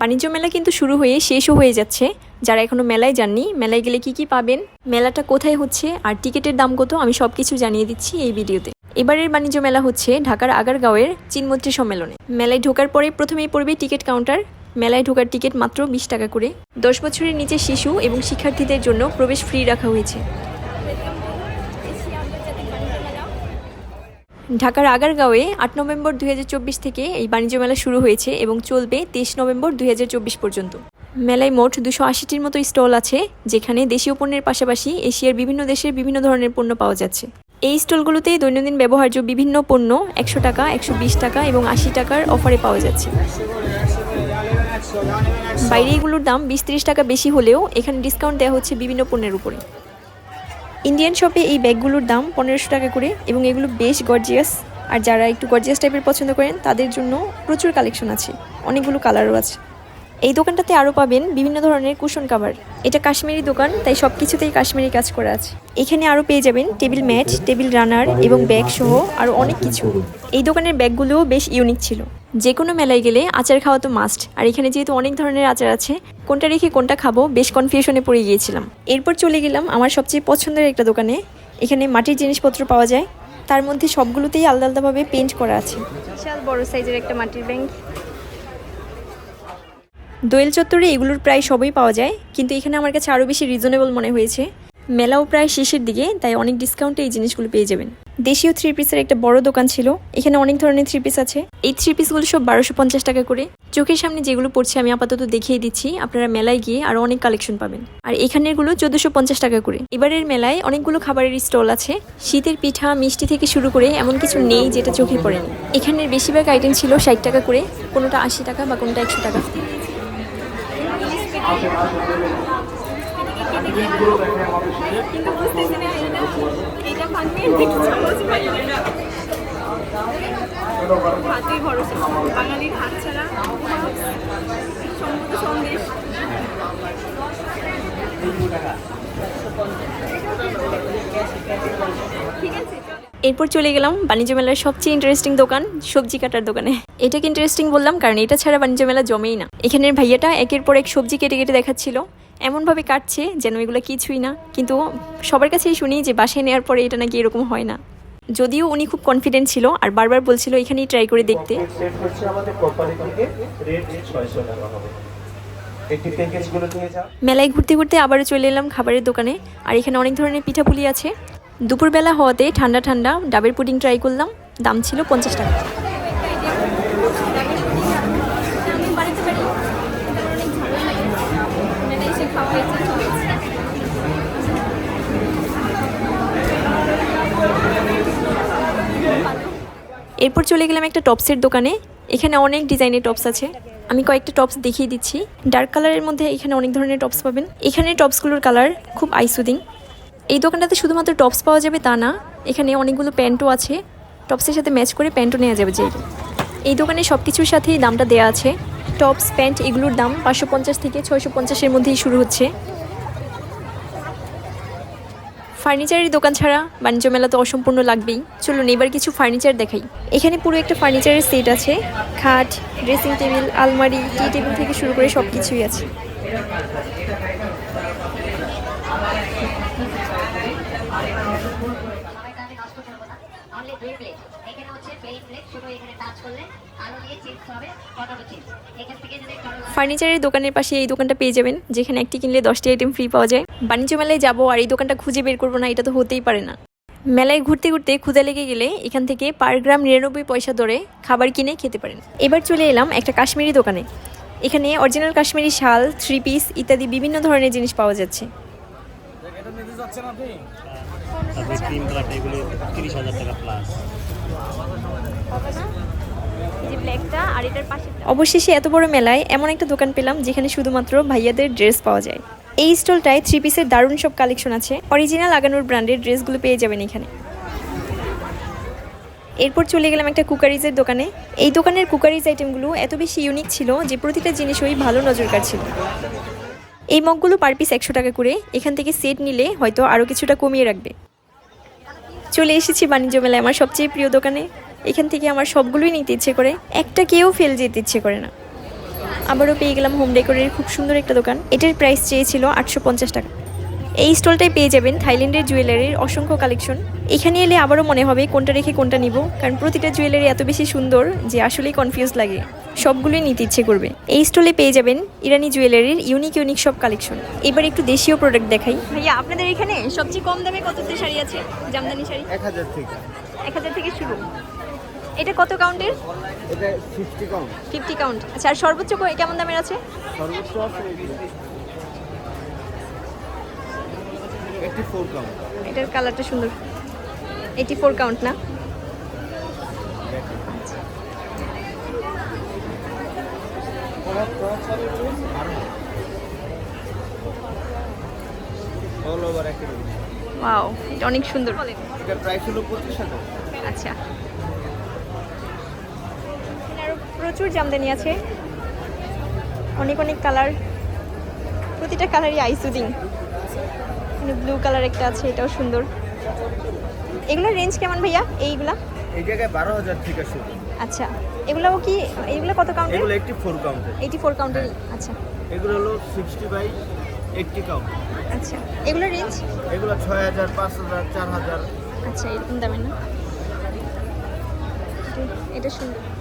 বাণিজ্য মেলা কিন্তু শুরু হয়ে শেষও হয়ে যাচ্ছে। যারা এখনও মেলায় যাননি, মেলায় গেলে কি কি পাবেন, মেলাটা কোথায় হচ্ছে, আর টিকিটের দাম কত, আমি সব কিছু জানিয়ে দিচ্ছি এই ভিডিওতে। এবারের বাণিজ্য মেলা হচ্ছে ঢাকার আগারগাঁওয়ের চিনমন্ত্রী সম্মেলনে। মেলায় ঢোকার পরে প্রথমেই পড়বে টিকিট কাউন্টার। মেলায় ঢোকার টিকিট মাত্র বিশ টাকা করে। দশ বছরের নিচে শিশু এবং শিক্ষার্থীদের জন্য প্রবেশ ফ্রি রাখা হয়েছে। ঢাকার আগারগাঁওয়ে আট নভেম্বর দুই হাজার চব্বিশ থেকে এই বাণিজ্য মেলা শুরু হয়েছে এবং চলবে তেইশ নভেম্বর দুই হাজার চব্বিশ পর্যন্ত। মেলায় মোট দুশো আশিটির মতো স্টল আছে, যেখানে দেশীয় পণ্যের পাশাপাশি এশিয়ার বিভিন্ন দেশের বিভিন্ন ধরনের পণ্য পাওয়া যাচ্ছে। এই স্টলগুলোতে দৈনন্দিন ব্যবহার্য বিভিন্ন পণ্য একশো টাকা, একশো বিশ টাকা এবং আশি টাকার অফারে পাওয়া যাচ্ছে। বাইরে এগুলোর দাম বিশ টাকা বেশি হলেও এখানে ডিসকাউন্ট দেওয়া হচ্ছে বিভিন্ন পণ্যের উপরে। ইন্ডিয়ান শপে এই ব্যাগগুলোর দাম পনেরোশো টাকা করে এবং এগুলো বেশ গর্জিয়াস আর যারা একটু গর্জিয়াস টাইপের পছন্দ করেন, তাদের জন্য প্রচুর কালেকশন আছে। অনেকগুলো কালারও আছে। এই দোকানটাতে আরও পাবেন বিভিন্ন ধরনের কুশন কাভার এটা কাশ্মীরি দোকান, তাই সব কিছুতেই কাশ্মীরি কাজ করা আছে। এখানে আরও পেয়ে যাবেন টেবিল ম্যাট টেবিল রানার এবং ব্যাগ সহ আরও অনেক কিছু। এই দোকানের ব্যাগগুলোও বেশ ইউনিক ছিল। যে কোনো মেলায় গেলে আচার খাওয়া তো মাস্ট আর এখানে যেহেতু অনেক ধরনের আচার আছে কোনটা রেখে কোনটা খাব বেশ কনফিউশনে পড়ে গিয়েছিলাম। এরপর চলে গেলাম আমার সবচেয়ে পছন্দের একটা দোকানে। এখানে মাটির জিনিসপত্র পাওয়া যায়। তার মধ্যে সবগুলোতেই আলাদা আলাদাভাবে পেন্ট করা আছে। বিশাল বড় সাইজের একটা মাটির ব্যাংক। দোয়েল চত্বরে এগুলোর প্রায় সবই পাওয়া যায় কিন্তু এখানে আমার কাছে আরও বেশি রিজনেবল মনে হয়েছে। মেলাও প্রায় শেষের দিকে তাই অনেক ডিসকাউন্টে এই জিনিসগুলো পেয়ে যাবেন। দেশীয় থ্রি পিসের একটা বড় দোকান ছিল। এখানে অনেক ধরনের থ্রি পিস আছে। এই থ্রি পিসগুলো সব বারোশো পঞ্চাশ টাকা করে। চোখের সামনে যেগুলো পড়ছে আমি আপাতত দেখিয়ে দিচ্ছি। আপনারা মেলায় গিয়ে আরও অনেক কালেকশন পাবেন। আর এখানেরগুলো চোদ্দোশো পঞ্চাশ টাকা করে। এবারের মেলায় অনেকগুলো খাবারের স্টল আছে। শীতের পিঠা, মিষ্টি থেকে শুরু করে এমন কিছু নেই যেটা চোখে পড়েনি। এখানের বেশিরভাগ আইটেম ছিল ষাট টাকা করে। কোনোটা আশি টাকা বা কোনোটা একশো টাকা। কিন্তু দেখি চামচ পাই না হাতেই ভরসা বাঙালির হাত ছাড়া সন্দেশ ঠিক আছে। এরপর চলে গেলাম বাণিজ্য মেলার সবচেয়ে ইন্টারেস্টিং দোকান সবজি কাটার দোকানে। এটাকে ইন্টারেস্টিং বললাম কারণ এটা ছাড়া বাণিজ্য মেলা জমেই না। এখানের ভাইয়াটা একের পর এক সবজি কেটে কেটে দেখাচ্ছিল। এমনভাবে কাটছে যেন এগুলো কিছুই না। কিন্তু সবার কাছেই শুনি যে বাসায় নেওয়ার পরে এটা নাকি এরকম হয় না। যদিও উনি খুব কনফিডেন্ট ছিল আর বারবার বলছিল এখানেই ট্রাই করে দেখতে। মেলায় ঘুরতে ঘুরতে আবারও চলে এলাম খাবারের দোকানে। আর এখানে অনেক ধরনের পিঠাপুলি আছে। দুপুরবেলা হওয়াতে ঠান্ডা ঠান্ডা ডাবের পুডিং ট্রাই করলাম, দাম ছিল পঞ্চাশ টাকা। এরপর চলে গেলাম একটা টপসের দোকানে। এখানে অনেক ডিজাইনের টপস আছে। আমি কয়েকটা টপস দেখিয়ে দিচ্ছি। ডার্ক কালারের মধ্যে এখানে অনেক ধরনের টপস পাবেন। এখানে টপসগুলোর কালার খুব আইসুদিং এই দোকানটাতে শুধুমাত্র টপস পাওয়া যাবে তা না, এখানে অনেকগুলো প্যান্টও আছে। টপসের সাথে ম্যাচ করে প্যান্টও নেওয়া যাবে যে এই দোকানে সব কিছুর সাথেই দামটা দেওয়া আছে। টপস প্যান্ট এগুলোর দাম পাঁচশো পঞ্চাশ থেকে ছয়শো পঞ্চাশের মধ্যেই শুরু হচ্ছে। ফার্নিচারের দোকান ছাড়া বাণিজ্য মেলা তো অসম্পূর্ণ লাগবেই। চলুন এবার কিছু ফার্নিচার দেখাই। এখানে পুরো একটা ফার্নিচারের সেট আছে। খাট ড্রেসিং টেবিল আলমারি টি টেবিল থেকে শুরু করে সব কিছুই আছে অনলি দুই প্লেট এখানে হচ্ছে প্লেন প্লেট শুধু এখানে টাচ করলে আলু দিয়ে চিপস হবে পটাটো চিপস এখান থেকে যদি কারও ফার্নিচারের দোকানের পাশে এই দোকানটা পেয়ে যাবেন যেখানে একটি কিনলে দশটি আইটেম ফ্রি পাওয়া যায়। বাণিজ্য মেলায় যাব আর এই দোকানটা খুঁজে বের করব না এটা তো হতেই পারে না। মেলায় ঘুরতে ঘুরতে ক্ষুদা লেগে গেলে এখান থেকে পার গ্রাম নিরানব্বই পয়সা দরে খাবার কিনে খেতে পারেন। এবার চলে এলাম একটা কাশ্মীরি দোকানে। এখানে অরিজিনাল কাশ্মীরি শাল থ্রি পিস ইত্যাদি বিভিন্ন ধরনের জিনিস পাওয়া যাচ্ছে। এগুলো টাকা প্লাস অবশেষে এত বড় মেলায় এমন একটা দোকান পেলাম যেখানে শুধুমাত্র ভাইয়াদের ড্রেস পাওয়া যায়। এই স্টলটায় থ্রি পিসের দারুণ সব কালেকশন আছে। অরিজিনাল আগানোর ব্র্যান্ডের ড্রেসগুলো পেয়ে যাবেন এখানে। এরপর চলে গেলাম একটা কুকারিজের দোকানে। এই দোকানের কুকারিজ আইটেমগুলো এত বেশি ইউনিক ছিল যে প্রতিটা জিনিসই ভালো নজর কাড়ছিল এই মগগুলো পার পিস একশো টাকা করে। এখান থেকে সেট নিলে হয়তো আরও কিছুটা কমিয়ে রাখবে। চলে এসেছি বাণিজ্য মেলায়, আমার সবচেয়ে প্রিয় দোকানে। এখান থেকে আমার সবগুলোই নিতে ইচ্ছে করে। একটা কেউ ফেল যেতে ইচ্ছে করে না। আবারও পেয়ে গেলাম হোম ডেকোরের খুব সুন্দর একটা দোকান। এটার প্রাইস চেয়েছিল আটশো পঞ্চাশ টাকা। এই স্টলটায় পেয়ে যাবেন থাইল্যান্ডের জুয়েলারির অসংখ্য কালেকশন এখানে এলে আবারও মনে হবে কোনটা রেখে কোনটা নিব কারণ প্রতিটা জুয়েলারি এত বেশি সুন্দর যে আসলেই কনফিউজ লাগে। সবগুলোই নিতে ইচ্ছে করবে। এই স্টলে পেয়ে যাবেন ইরানি জুয়েলারির ইউনিক ইউনিক সব কালেকশন এবার একটু দেশীয় প্রোডাক্ট দেখাই। ভাইয়া আপনাদের এখানে সবচেয়ে কম দামে কততে শাড়ি আছে? জামদানি শাড়ি? এক হাজার থেকে। এক হাজার থেকে শুরু। এটা কত কাউন্টের? এটা ফিফটি কম ফিফটি কাউন্ট আচ্ছা আর সর্বোচ্চ কেমন দামের আছে? সর্বোচ্চ আছে এইটি ফোর এটার কালারটা সুন্দর। এইটি ফোর কাউন্ট না? অল ওভার একই ওয়াও এটা অনেক সুন্দর। এটার প্রাইস হলো পঁচিশ হাজার। আচ্ছা। প্রচুর জামদানি আছে। অনেক অনেক কালার। প্রতিটা কালারই আইসুদিং ব্লু কালার একটা আছে এটাও সুন্দর। এগুলোর রেঞ্জ কেমন ভাইয়া? এইগুলা? এই জায়গায় বারো হাজার থেকে শুরু। আচ্ছা। এগুলাও কি এগুলো কত কাউন্টের এগুলো ফোর কাউন্টে এইটি ফোর কাউন্টের আচ্ছা। এগুলো হলো সিক্সটি বাই এইটটি কাউন্ট আচ্ছা। এগুলোর রেঞ্জ এগুলো ছয় হাজার পাঁচ হাজার চার হাজার। আচ্ছা এরকম দামের না? এটা সুন্দর।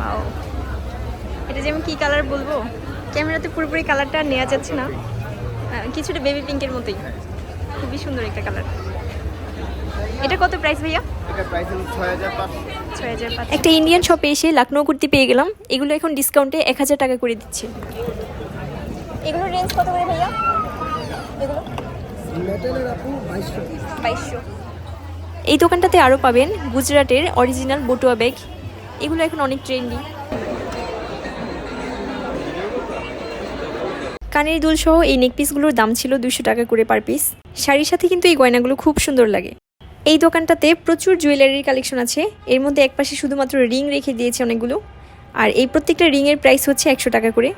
Wow. এটা যে আমি কী কালার বলব? ক্যামেরাতে পুরোপুরি কালারটা নেওয়া যাচ্ছে না। কিছুটা বেবি পিঙ্কের মতোই। খুবই সুন্দর একটা কালার এটা কত প্রাইস ভাইয়া? একটা ইন্ডিয়ান শপে এসে লাকনো কুর্তি পেয়ে গেলাম। এগুলো এখন ডিসকাউন্টে এক হাজার টাকা করে দিচ্ছে। এগুলোর রেঞ্জ কত করে ভাইয়া? এগুলো? এই দোকানটাতে আরও পাবেন গুজরাটের অরিজিনাল বটুয়া ব্যাগ এগুলো এখন অনেক ট্রেন্ডি কানের দুল সহ এই নেকপিসগুলোর দাম ছিল দুশো টাকা করে পার পিস শাড়ির সাথে কিন্তু এই গয়নাগুলো খুব সুন্দর লাগে। এই দোকানটাতে প্রচুর জুয়েলারির কালেকশন আছে। এর মধ্যে একপাশে শুধুমাত্র রিং রেখে দিয়েছে অনেকগুলো। আর এই প্রত্যেকটা রিংয়ের প্রাইস হচ্ছে একশো টাকা করে।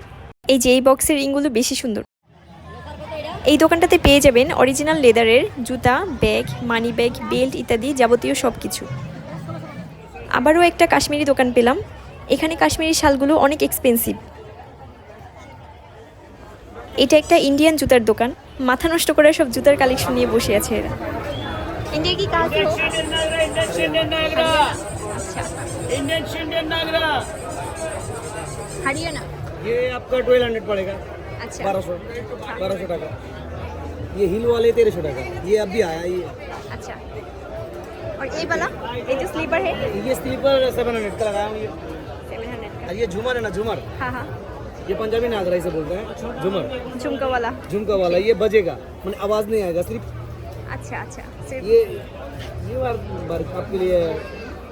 এই যে এই বক্সের রিংগুলো বেশি সুন্দর। এই দোকানটাতে পেয়ে যাবেন অরিজিনাল লেদারের জুতা ব্যাগ মানি ব্যাগ বেল্ট ইত্যাদি যাবতীয় সব কিছু আবারও একটা কাশ্মীরি দোকান পেলাম এখানে কাশ্মীরি শালগুলো অনেক এক্সপেন্সিভ এটা একটা ইন্ডিয়ান জুতার দোকান মাথা নষ্ট করে সব জুতার কালেকশন নিয়ে বসে আছে এরা इंडिया की कहाँ से हो अच्छा इंडियन इंडियन नागरा हरियाणा ये आपका ट्वेल्व हंड्रेड पड़ेगा अच्छा बारह सौ बारह सौ टका ये हिल वाले तेरह सौ टका ये अब भी आया ये अच्छा और ये वाला ये जो स्लीपर है? ये स्लीपर सेवन हंड्रेड का लगाया हूँ ये। ये झूमर है ना झूमर? हाँ हाँ। ये पंजाबी नागराई से बोलते हैं झूमर। झुमका वाला। झुमका वाला ये बजेगा मैंने आवाज़ नहीं आएगा सिर्फ़ अच्छा अच्छा। ये ये बार, बार आपके लिए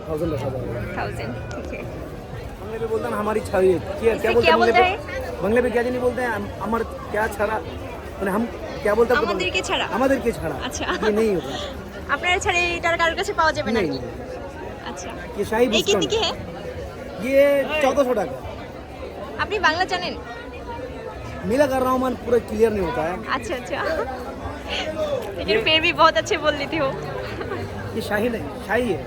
थाउज़ेंड रखा जाएगा थाउज़ेंड बोलते हैं हमारी छवि क्या क्या बोलते हैं बंगले पे? क्या जी नहीं बोलते हैं? अमर क्या छड़ा? हम क्या बोलते हैं? के छड़ा। हमारे के छड़ा। अच्छा। ये नहीं होता। আপনারা ছাড়া এটার কারোর কাছে পাওয়া যাবে না नहीं আচ্ছা ये शाही এই बुस्कान কিনতে কি है ये चौदह सौ टका আপনি বাংলা জানেন मिला कर रहा हूँ मन पूरा क्लियर नहीं होता है अच्छा अच्छा लेकिन फिर भी बहुत अच्छे बोल लेते हो ये शाही नहीं शाही है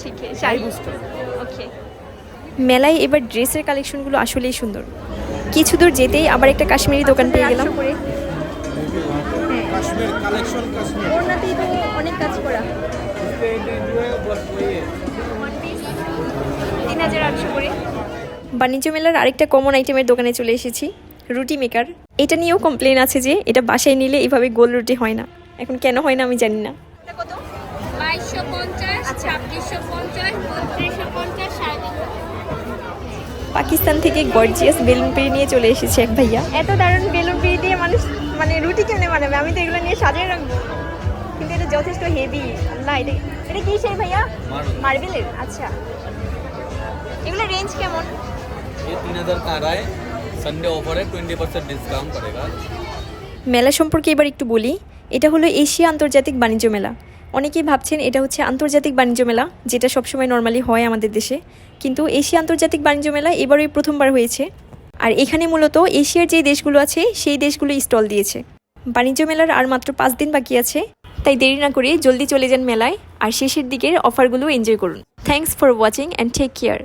ঠিক আছে शाही बुस्कान ওকে মেলায় এবার ড্রেসের কালেকশনগুলো আসলেই সুন্দর কিছু দূর যেতেই আবার একটা কাশ্মীরি দোকান পেয়ে গেলাম কাশ্মীর কালেকশন কাশ্মীর। তো অনেক কাজ করা। তিন হাজার আটশো করে। বাণিজ্য মেলার আরেকটা কমন আইটেমের দোকানে চলে এসেছি রুটি মেকার এটা নিয়েও কমপ্লেন আছে যে এটা বাসায় নিলে এভাবে গোল রুটি হয় না। এখন কেন হয় না আমি জানি না। কত? বাইশশো পঞ্চাশ। ছাব্বিশশো পঞ্চাশ পাকিস্তান থেকে গর্জিয়াস বেলুন পিড়ি নিয়ে চলে এসেছে এক ভাইয়া এত দারুণ বেলুন পিড়ি দিয়ে মানুষ মানে রুটি কেমনে বানাবে আমি তো এগুলো নিয়ে সাজিয়ে রাখবো কিন্তু এটা যথেষ্ট হেভি আল্লাহ এটা এটা কি সেই ভাইয়া মার্বেলের আচ্ছা এগুলো রেঞ্জ কেমন ये तीन हज़ार का आ रहा है संडे ऑफर है ट्वेंटी परसेंट डिस्काउंट पड़ेगा মেলা সম্পর্কে এবার একটু বলি এটা হলো এশিয়া আন্তর্জাতিক বাণিজ্য মেলা অনেকেই ভাবছেন এটা হচ্ছে আন্তর্জাতিক বাণিজ্য মেলা, যেটা সবসময় নর্মালি হয় আমাদের দেশে। কিন্তু এশিয়া আন্তর্জাতিক বাণিজ্য মেলা এবারই প্রথমবার হয়েছে। আর এখানে মূলত এশিয়ার যে দেশগুলো আছে, সেই দেশগুলো স্টল দিয়েছে। বাণিজ্য মেলার আর মাত্র পাঁচ দিন বাকি আছে, তাই দেরি না করে জলদি চলে যান মেলায়, আর শেষের দিকের অফারগুলো এনজয় করুন। Thanks for watching and take care